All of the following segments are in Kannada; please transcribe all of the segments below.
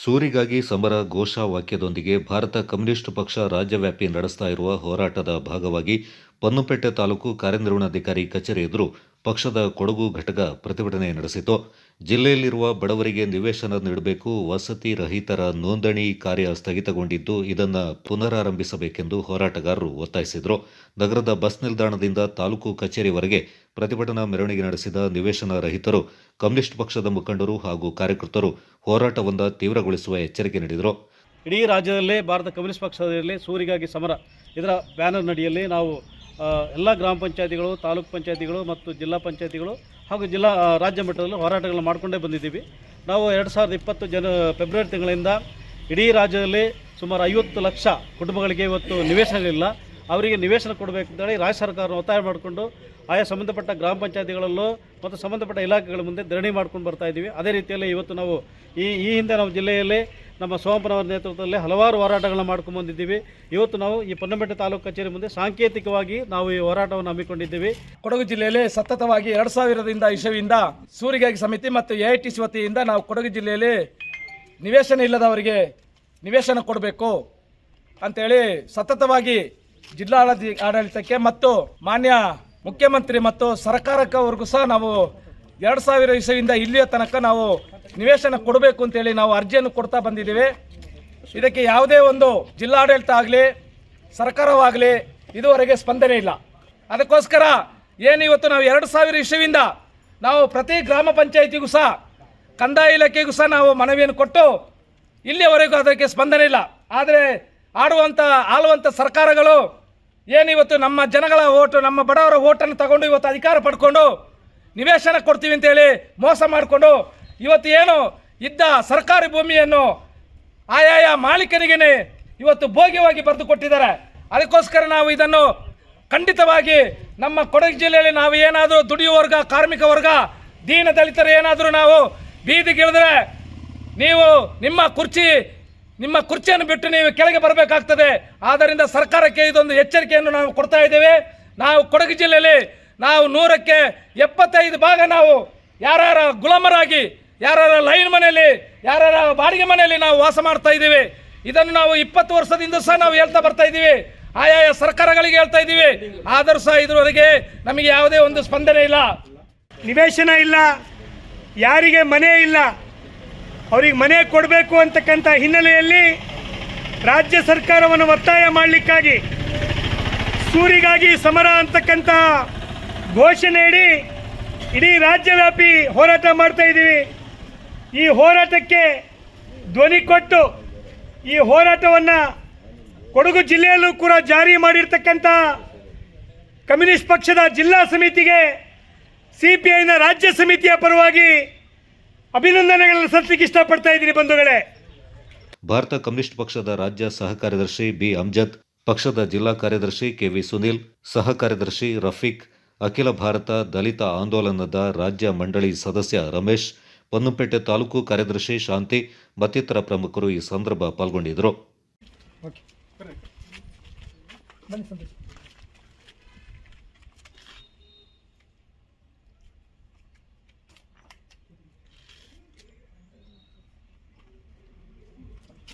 ಸೂರಿಗಾಗಿ ಸಮರ ಘೋಷವಾಕ್ಯದೊಂದಿಗೆ ಭಾರತ ಕಮ್ಯುನಿಸ್ಟ್ ಪಕ್ಷ ರಾಜ್ಯವ್ಯಾಪಿ ನಡೆಸ್ತಾ ಇರುವ ಹೋರಾಟದ ಭಾಗವಾಗಿ ಪನ್ನುಪೇಟೆ ತಾಲೂಕು ಕಾರ್ಯನಿರ್ವಹಣಾಧಿಕಾರಿ ಕಚೇರಿ ಎದುರು ಪಕ್ಷದ ಕೊಡಗು ಘಟಕ ಪ್ರತಿಭಟನೆ ನಡೆಸಿತು. ಜಿಲ್ಲೆಯಲ್ಲಿರುವ ಬಡವರಿಗೆ ನಿವೇಶನ ನೀಡಬೇಕು, ವಸತಿ ರಹಿತರ ನೋಂದಣಿ ಕಾರ್ಯ ಸ್ಥಗಿತಗೊಂಡಿದ್ದು ಇದನ್ನು ಪುನರಾರಂಭಿಸಬೇಕೆಂದು ಹೋರಾಟಗಾರರು ಒತ್ತಾಯಿಸಿದರು. ನಗರದ ಬಸ್ ನಿಲ್ದಾಣದಿಂದ ತಾಲೂಕು ಕಚೇರಿವರೆಗೆ ಪ್ರತಿಭಟನಾ ಮೆರವಣಿಗೆ ನಡೆಸಿದ ನಿವೇಶನ ರಹಿತರು, ಕಮ್ಯುನಿಸ್ಟ್ ಪಕ್ಷದ ಮುಖಂಡರು ಹಾಗೂ ಕಾರ್ಯಕರ್ತರು ಹೋರಾಟವನ್ನು ತೀವ್ರಗೊಳಿಸುವ ಎಚ್ಚರಿಕೆ ನೀಡಿದರು. ಇಡೀ ರಾಜ್ಯದಲ್ಲೇ, ಭಾರತ ಕಮ್ಯುನಿಸ್ಟ್ ಪಕ್ಷದಲ್ಲಿ ಸೂರಿಗಾಗಿ ಸಮರ. ಇದರ ಬ್ಯಾನರ್ ನಡಿಯಲ್ಲಿ ನಾವು ಎಲ್ಲ ಗ್ರಾಮ ಪಂಚಾಯತಿಗಳು, ತಾಲೂಕ್ ಪಂಚಾಯತಿಗಳು ಮತ್ತು ಜಿಲ್ಲಾ ಪಂಚಾಯತಿಗಳು ಹಾಗೂ ಜಿಲ್ಲಾ ರಾಜ್ಯ ಮಟ್ಟದಲ್ಲಿ ಹೋರಾಟಗಳನ್ನು ಮಾಡಿಕೊಂಡೇ ಬಂದಿದ್ದೀವಿ. ನಾವು ಎರಡು ಸಾವಿರದ ಇಪ್ಪತ್ತು ಜನ, ಫೆಬ್ರವರಿ ತಿಂಗಳಿಂದ ಇಡೀ ರಾಜ್ಯದಲ್ಲಿ ಸುಮಾರು ಐವತ್ತು ಲಕ್ಷ ಕುಟುಂಬಗಳಿಗೆ ಇವತ್ತು ನಿವೇಶನಗಳಿಲ್ಲ. ಅವರಿಗೆ ನಿವೇಶನ ಕೊಡಬೇಕಂತೇಳಿ ರಾಜ್ಯ ಸರ್ಕಾರ ಒತ್ತಾಯ ಮಾಡಿಕೊಂಡು ಆಯಾ ಸಂಬಂಧಪಟ್ಟ ಗ್ರಾಮ ಪಂಚಾಯತಿಗಳಲ್ಲೂ ಮತ್ತು ಸಂಬಂಧಪಟ್ಟ ಇಲಾಖೆಗಳ ಮುಂದೆ ಧರಣಿ ಮಾಡ್ಕೊಂಡು ಬರ್ತಾ ಇದ್ದೀವಿ. ಅದೇ ರೀತಿಯಲ್ಲಿ ಇವತ್ತು ನಾವು ಈ ಈ ಹಿಂದೆ ನಾವು ಜಿಲ್ಲೆಯಲ್ಲಿ ನಮ್ಮ ಸೋಮಪ್ಪನವರ ನೇತೃತ್ವದಲ್ಲಿ ಹಲವಾರು ಹೋರಾಟಗಳನ್ನ ಮಾಡ್ಕೊಂಡು ಬಂದಿದ್ದೀವಿ. ಇವತ್ತು ನಾವು ಈ ಪೊನ್ನಂಪೇಟೆ ತಾಲೂಕು ಕಚೇರಿ ಮುಂದೆ ಸಾಂಕೇತಿಕವಾಗಿ ನಾವು ಈ ಹೋರಾಟವನ್ನು ಹಮ್ಮಿಕೊಂಡಿದ್ದೀವಿ. ಕೊಡಗು ಜಿಲ್ಲೆಯಲ್ಲಿ ಸತತವಾಗಿ ಎರಡು ಸಾವಿರದಿಂದ ಇಶವಿಯಿಂದ ಸೂರಿಗಾಗಿ ಸಮಿತಿ ಮತ್ತು ಎ ಐ ವತಿಯಿಂದ ನಾವು ಕೊಡಗು ಜಿಲ್ಲೆಯಲ್ಲಿ ನಿವೇಶನ ಇಲ್ಲದವರಿಗೆ ನಿವೇಶನ ಕೊಡಬೇಕು ಅಂಥೇಳಿ ಸತತವಾಗಿ ಜಿಲ್ಲಾಡಳಿ ಆಡಳಿತಕ್ಕೆ ಮತ್ತು ಮಾನ್ಯ ಮುಖ್ಯಮಂತ್ರಿ ಮತ್ತು ಸರ್ಕಾರಕ್ಕವರೆಗೂ ಸಹ ನಾವು ಎರಡು ಸಾವಿರ ಇಸವಿಯಿಂದ ಇಲ್ಲಿಯ ತನಕ ನಾವು ನಿವೇಶನ ಕೊಡಬೇಕು ಅಂತೇಳಿ ನಾವು ಅರ್ಜಿಯನ್ನು ಕೊಡ್ತಾ ಬಂದಿದ್ದೇವೆ. ಇದಕ್ಕೆ ಯಾವುದೇ ಒಂದು ಜಿಲ್ಲಾಡಳಿತ ಆಗಲಿ, ಸರ್ಕಾರವಾಗಲಿ ಇದುವರೆಗೆ ಸ್ಪಂದನೆ ಇಲ್ಲ. ಅದಕ್ಕೋಸ್ಕರ ಏನು ಇವತ್ತು ನಾವು ಎರಡು ಸಾವಿರ ಇಸವಿಯಿಂದ ನಾವು ಪ್ರತಿ ಗ್ರಾಮ ಪಂಚಾಯಿತಿಗೂ ಸಹ, ಕಂದಾಯ ಇಲಾಖೆಗೂ ಸಹ ನಾವು ಮನವಿಯನ್ನು ಕೊಟ್ಟು ಇಲ್ಲಿಯವರೆಗೂ ಅದಕ್ಕೆ ಸ್ಪಂದನೆ ಇಲ್ಲ. ಆದರೆ ಆಡುವಂಥ ಆಳುವಂಥ ಸರ್ಕಾರಗಳು ಏನಿವತ್ತು ನಮ್ಮ ಜನಗಳ ಓಟು, ನಮ್ಮ ಬಡವರ ಓಟನ್ನು ತಗೊಂಡು ಇವತ್ತು ಅಧಿಕಾರ ಪಡ್ಕೊಂಡು ನಿವೇಶನ ಕೊಡ್ತೀವಿ ಅಂತೇಳಿ ಮೋಸ ಮಾಡಿಕೊಂಡು ಇವತ್ತು ಏನು ಇದ್ದ ಸರ್ಕಾರಿ ಭೂಮಿಯನ್ನು ಆಯಾಯ ಮಾಲೀಕನಿಗೇ ಇವತ್ತು ಭೋಗ್ಯವಾಗಿ ಬರೆದು ಕೊಟ್ಟಿದ್ದಾರೆ. ಅದಕ್ಕೋಸ್ಕರ ನಾವು ಇದನ್ನು ಖಂಡಿತವಾಗಿ ನಮ್ಮ ಕೊಡಗು ಜಿಲ್ಲೆಯಲ್ಲಿ ನಾವು ಏನಾದರೂ ದುಡಿಯುವ ವರ್ಗ, ಕಾರ್ಮಿಕ ವರ್ಗ, ದೀನ ದಲಿತರು ಏನಾದರೂ ನಾವು ಬೀದಿಗಿಳಿದ್ರೆ ನೀವು ನಿಮ್ಮ ಕುರ್ಚಿ ನಿಮ್ಮ ಕುರ್ಚಿಯನ್ನು ಬಿಟ್ಟು ನೀವು ಕೆಳಗೆ ಬರಬೇಕಾಗ್ತದೆ. ಆದ್ದರಿಂದ ಸರ್ಕಾರಕ್ಕೆ ಇದೊಂದು ಎಚ್ಚರಿಕೆಯನ್ನು ನಾವು ಕೊಡ್ತಾ ಇದ್ದೇವೆ. ನಾವು ಕೊಡಗು ಜಿಲ್ಲೆಯಲ್ಲಿ ನಾವು ನೂರಕ್ಕೆ ಎಪ್ಪತ್ತೈದು ಭಾಗ ನಾವು ಯಾರ್ಯಾರ ಗುಲಾಮರಾಗಿ, ಯಾರ್ಯಾರ ಲೈನ್ ಮನೆಯಲ್ಲಿ, ಯಾರ್ಯಾರ ಬಾಡಿಗೆ ಮನೆಯಲ್ಲಿ ನಾವು ವಾಸ ಮಾಡ್ತಾ ಇದ್ದೀವಿ. ಇದನ್ನು ನಾವು ಇಪ್ಪತ್ತು ವರ್ಷದಿಂದ ಸಹ ನಾವು ಹೇಳ್ತಾ ಬರ್ತಾ ಇದ್ದೀವಿ. ಆಯಾಯ ಸರ್ಕಾರಗಳಿಗೆ ಹೇಳ್ತಾ ಇದ್ದೀವಿ. ಆದರೂ ಸಹ ಇದುವರೆಗೆ ನಮಗೆ ಯಾವುದೇ ಒಂದು ಸ್ಪಂದನೆ ಇಲ್ಲ. ನಿವೇಶನ ಇಲ್ಲ, ಯಾರಿಗೆ ಮನೆ ಇಲ್ಲ ಅವ್ರಿಗೆ ಮನೆ ಕೊಡಬೇಕು ಅಂತಕ್ಕಂಥ ಹಿನ್ನೆಲೆಯಲ್ಲಿ ರಾಜ್ಯ ಸರ್ಕಾರವನ್ನು ಒತ್ತಾಯ ಮಾಡಲಿಕ್ಕಾಗಿ, ಸೂರಿಗಾಗಿ ಸಮರ ಅಂತಕ್ಕಂಥ ಘೋಷಣೆಯಡಿ ಇಡೀ ರಾಜ್ಯವ್ಯಾಪಿ ಹೋರಾಟ ಮಾಡ್ತಾ ಇದ್ದೀವಿ. ಈ ಹೋರಾಟಕ್ಕೆ ಧ್ವನಿ ಕೊಟ್ಟು, ಈ ಹೋರಾಟವನ್ನು ಕೊಡಗು ಜಿಲ್ಲೆಯಲ್ಲೂ ಕೂಡ ಜಾರಿ ಮಾಡಿರ್ತಕ್ಕಂಥ ಕಮ್ಯುನಿಸ್ಟ್ ಪಕ್ಷದ ಜಿಲ್ಲಾ ಸಮಿತಿಗೆ ಸಿ ಪಿ ಐನ ರಾಜ್ಯ ಸಮಿತಿಯ ಪರವಾಗಿ ಅಭಿನಂದನೆಗಳನ್ನು ಸಲ್ಲಿಸಲಿಕ್ಕೆ ಇಷ್ಟಪಡ್ತಾ ಇದ್ದೀನಿ ಬಂಧುಗಳೇ. ಭಾರತ ಕಮ್ಯುನಿಸ್ಟ್ ಪಕ್ಷದ ರಾಜ್ಯ ಸಹ ಕಾರ್ಯದರ್ಶಿ ಬಿ. ಅಮ್ಜದ್ ಪಕ್ಷದ ಜಿಲ್ಲಾ ಕಾರ್ಯದರ್ಶಿ ಕೆವಿ ಸುನೀಲ್ ಸಹ ಕಾರ್ಯದರ್ಶಿ ರಫೀಕ್ ಅಖಿಲ ಭಾರತ ದಲಿತ ಆಂದೋಲನದ ರಾಜ್ಯ ಮಂಡಳಿ ಸದಸ್ಯ ರಮೇಶ್ ಪೊನ್ನಂಪೇಟೆ ತಾಲೂಕು ಕಾರ್ಯದರ್ಶಿ ಶಾಂತಿ ಮತ್ತಿತರ ಪ್ರಮುಖರು ಈ ಸಂದರ್ಭ ಪಾಲ್ಗೊಂಡಿದ್ದರು.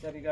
ಸರ್ ಈಗ